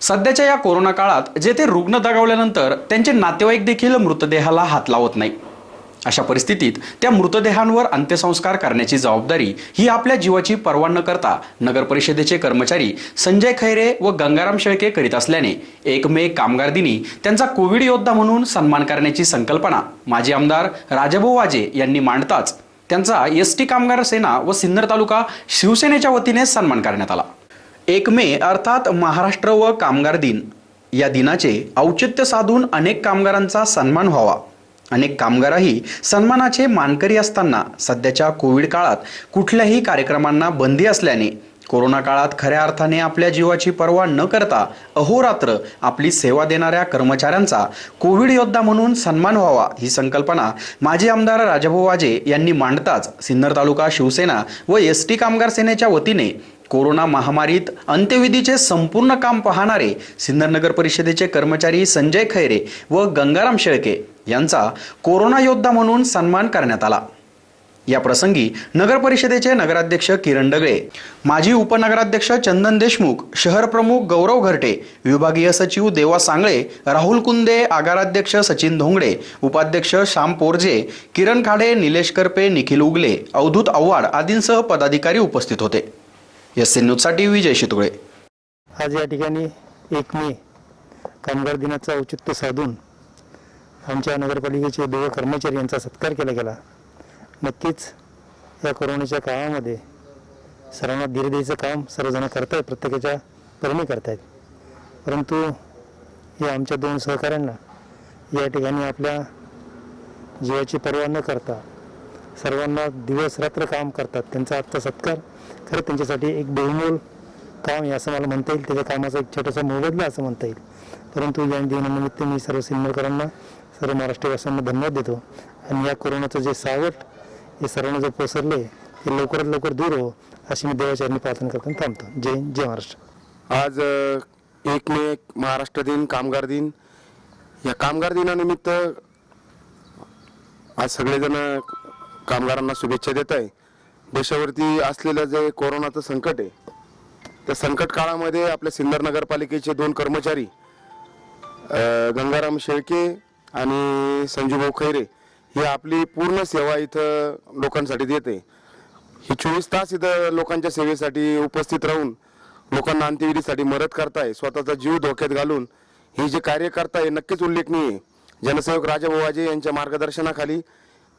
सध्याच्या या कोरोना काळात जेथे रुग्ण दगावल्यानंतर त्यांचे नातेवाईक देखील मृतदेहाला हात लावत नाही. अशा परिस्थितीत त्या मृतदेहांवर अंत्यसंस्कार करण्याची जबाबदारी ही आपल्या जीवाची पर्वा न करता नगर परिषदेचे कर्मचारी संजय खैरे व गंगाराम शेळके करीत असल्याने एक मे कामगार दिनी त्यांचा कोविड योद्धा म्हणून सन्मान करण्याची संकल्पना माजी आमदार राजाभाऊ वाजे यांनी मांडताच त्यांचा एस टी कामगार सेना व सिन्नर तालुका शिवसेनेच्या वतीने सन्मान करण्यात आला. एक मे अर्थात महाराष्ट्र व कामगार दिन. या दिनाचे औचित्य साधून अनेक कामगारांचा सन्मान व्हावा. अनेक कामगारही सन्मानाचे मानकरी असताना सध्याच्या कोविड काळात कुठल्याही कार्यक्रमांना बंदी असल्याने कोरोना काळात खऱ्या अर्थाने आपल्या जीवाची पर्वा न करता अहोरात्र आपली सेवा देणाऱ्या कर्मचाऱ्यांचा कोविड योद्धा म्हणून सन्मान व्हावा ही संकल्पना माजी आमदार राजाभाऊ वाजे यांनी मांडताच सिन्नर तालुका शिवसेना व एस टी कामगार सेनेच्या वतीने कोरोना महामारीत अंत्यविधीचे संपूर्ण काम पाहणारे सिन्नर नगर परिषदेचे कर्मचारी संजय खैरे व गंगाराम शेळके यांचा कोरोना योद्धा म्हणून सन्मान करण्यात आला. या प्रसंगी नगर परिषदेचे नगराध्यक्ष किरण डगळे माजी उपनगराध्यक्ष चंदन देशमुख शहर प्रमुख गौरव घरटे विभागीय सचिव देवा सांगळे राहुल कुंदे आगाराध्यक्ष सचिन धोंगडे उपाध्यक्ष श्याम पोरजे किरण खाडे निलेश करपे निखिल उगले अवधूत आव्हाड आदींसह पदाधिकारी उपस्थित होते. एस एन न्यूजसाठी विजय शितुळे. आज या ठिकाणी एक मे कामगार दिनाचं औचित्य साधून आमच्या नगरपालिकेचे दोघं कर्मचारी यांचा सत्कार केला गेला. नक्कीच या कोरोनाच्या काळामध्ये सर्वांना धीर द्यायचं काम सर्वजण करतायत प्रत्येकाच्या परीने करतायत. परंतु या आमच्या दोन सहकाऱ्यांना या ठिकाणी आपल्या जीवाची पर्वा न करता सर्वांना दिवस रात्र काम करतात. त्यांचा आजचा सत्कार खरं त्यांच्यासाठी एक बहुमोल काम आहे असं मला म्हणता येईल. त्याच्या कामाचा एक छोटासा मोबदला असं म्हणता येईल. परंतु या दिनानिमित्त मी सर्व सिन्नरकरांना सर्व महाराष्ट्रवासियांना धन्यवाद देतो. आणि या कोरोनाचं जे सावट हे सर्वांना जो पसरले ते लवकरात लवकर दूर हो अशी मी देवाचरणी प्रार्थना करताना थांबतो. जय जय महाराष्ट्र. आज एक मे महाराष्ट्र दिन कामगार दिन. या कामगार दिनानिमित्त आज सगळेजण कामगारांना शुभेच्छा देत आहे देशावरती असलेलं जे कोरोनाचं संकट आहे त्या संकट काळामध्ये आपल्या सिन्नर नगरपालिकेचे दोन कर्मचारी गंगाराम शेळके आणि संजूभाऊ खैरे ही आपली पूर्ण सेवा इथं लोकांसाठी देते. ही चोवीस तास इथं लोकांच्या सेवेसाठी उपस्थित राहून लोकांना अंत्यविधीसाठी मदत करताय स्वतःचा जीव धोक्यात घालून हे जे कार्य करताय नक्कीच उल्लेखनीय आहे. जनसेवक राजाबुवाजे यांच्या मार्गदर्शनाखाली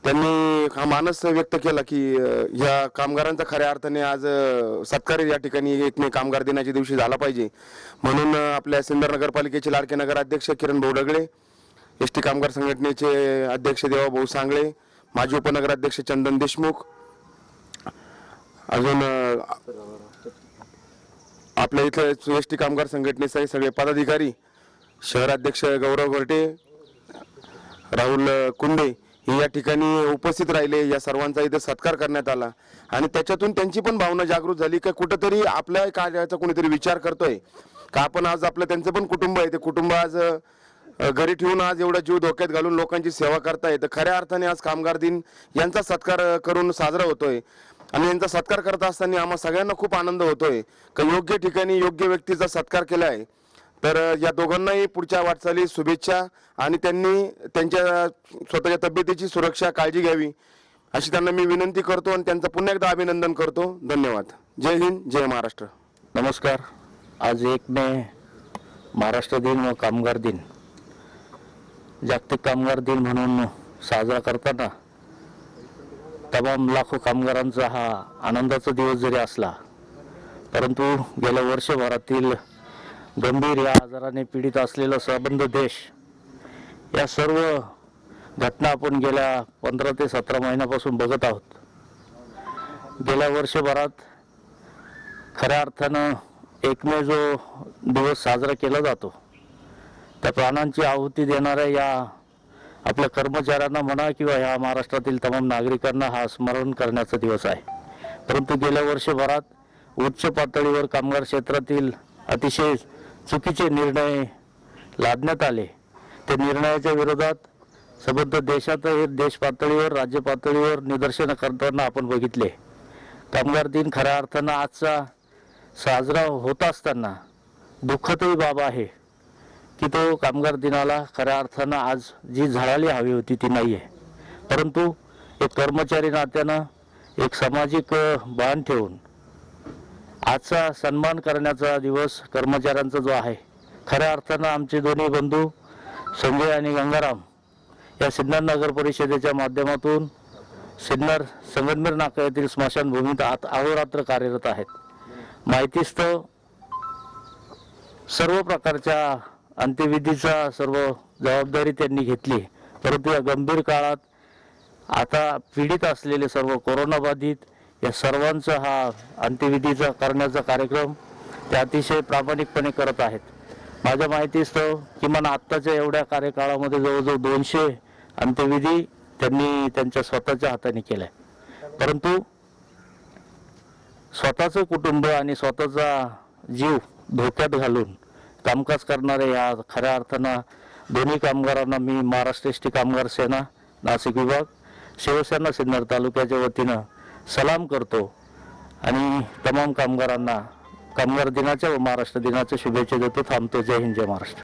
त्यांनी हा मानस व्यक्त केला की या कामगारांचा खऱ्या अर्थाने आज सत्कार या ठिकाणी एक मे कामगार दिनाच्या दिवशी झाला पाहिजे. म्हणून आपल्या सिन्नर नगरपालिकेचे लाडके नगराध्यक्ष किरण भाऊ एस टी कामगार संघटनेचे अध्यक्ष देवाभाऊ सांगळे माजी उपनगराध्यक्ष चंदन देशमुख अजून आपल्या इथं एस टी कामगार संघटनेचे सगळे पदाधिकारी शहराध्यक्ष गौरव घरटे राहुल कुंडे हे या ठिकाणी उपस्थित राहिले या सर्वांचा इथं सत्कार करण्यात आला. आणि त्याच्यातून त्यांची पण भावना जागृत झाली की कुठंतरी आपल्या कार्याचा कोणीतरी विचार करतोय. का आपण आज आपलं त्यांचं पण कुटुंब आहे ते कुटुंब आज घरी ठेवून आज एवढा जीव धोक्यात घालून लोकांची सेवा करताय. तर खऱ्या अर्थाने आज कामगार दिन यांचा सत्कार करून साजरा होतोय. आणि यांचा सत्कार करत असताना आम्हा सगळ्यांना खूप आनंद होतोय. का योग्य ठिकाणी योग्य व्यक्तीचा सत्कार केला आहे तर या दोघांनाही पुढच्या वाटचाली शुभेच्छा आणि त्यांनी त्यांच्या स्वतःच्या तब्येतीची सुरक्षा काळजी घ्यावी अशी त्यांना मी विनंती करतो आणि त्यांचं पुन्हा एकदा अभिनंदन करतो. धन्यवाद. जय हिंद जय महाराष्ट्र. नमस्कार. आज एक मे महाराष्ट्र दिन व कामगार दिन. जागतिक कामगार दिन म्हणून साजरा करताना तमाम लाखो कामगारांचा हा आनंदाचा दिवस जरी असला परंतु गेल्या वर्षभरातील गंभीर या आजाराने पीडित असलेला संबंध देश. या सर्व घटना आपण गेल्या पंधरा ते सतरा महिन्यापासून बघत आहोत. गेल्या वर्षभरात खऱ्या अर्थानं एक मे जो दिवस साजरा केला जातो त्या प्राणांची आहुती देणाऱ्या या आपल्या कर्मचाऱ्यांना म्हणा किंवा ह्या महाराष्ट्रातील तमाम नागरिकांना हा स्मरण करण्याचा दिवस आहे. परंतु गेल्या वर्षभरात उच्च पातळीवर कामगार क्षेत्रातील अतिशय चुकीचे निर्णय लादण्यात आले. त्या निर्णयाच्या विरोधात संबंध देशात देश पातळीवर राज्य पातळीवर निदर्शनं करताना आपण बघितले. कामगार दिन खऱ्या अर्थानं आजचा साजरा होत असताना दुःखदही बाब आहे की तो कामगार दिनाला खऱ्या अर्थानं आज जी झळाली हवी होती ती नाही आहे परंतु एक कर्मचारी नात्यानं एक सामाजिक बाण ठेवून आजचा सन्मान करण्याचा दिवस कर्मचाऱ्यांचा जो आहे खऱ्या अर्थानं आमचे दोन्ही बंधू संजय आणि गंगाराम या सिन्नर नगर परिषदेच्या माध्यमातून सिन्नर संगमनेर नाका येथील स्मशानभूमीत आत अहोरात्र कार्यरत आहेत. माहितीस्तव सर्व प्रकारच्या अंत्यविधीचा सर्व जबाबदारी त्यांनी घेतली परंतु या गंभीर काळात आता पीडित असलेले सर्व कोरोनाबाधित या सर्वांचा हा अंत्यविधीचा करण्याचा कार्यक्रम ते अतिशय प्रामाणिकपणे करत आहेत. माझ्या माहितीस्तव किमान आत्ताच्या एवढ्या कार्यकाळामध्ये जवळजवळ दोनशे अंत्यविधी त्यांनी त्यांच्या स्वतःच्या हाताने केल्या परंतु स्वतःचं कुटुंब आणि स्वतःचा जीव धोक्यात घालून कामकाज करणाऱ्या या खऱ्या अर्थानं दोन्ही कामगारांना मी महाराष्ट्र एस टी कामगार सेना नाशिक विभाग शिवसेना सिन्नर तालुक्याच्या वतीनं सलाम करतो आणि तमाम कामगारांना कामगार दिनाच्या व महाराष्ट्र दिनाच्या शुभेच्छा देतो. थांबतो. जय हिंद जय महाराष्ट्र.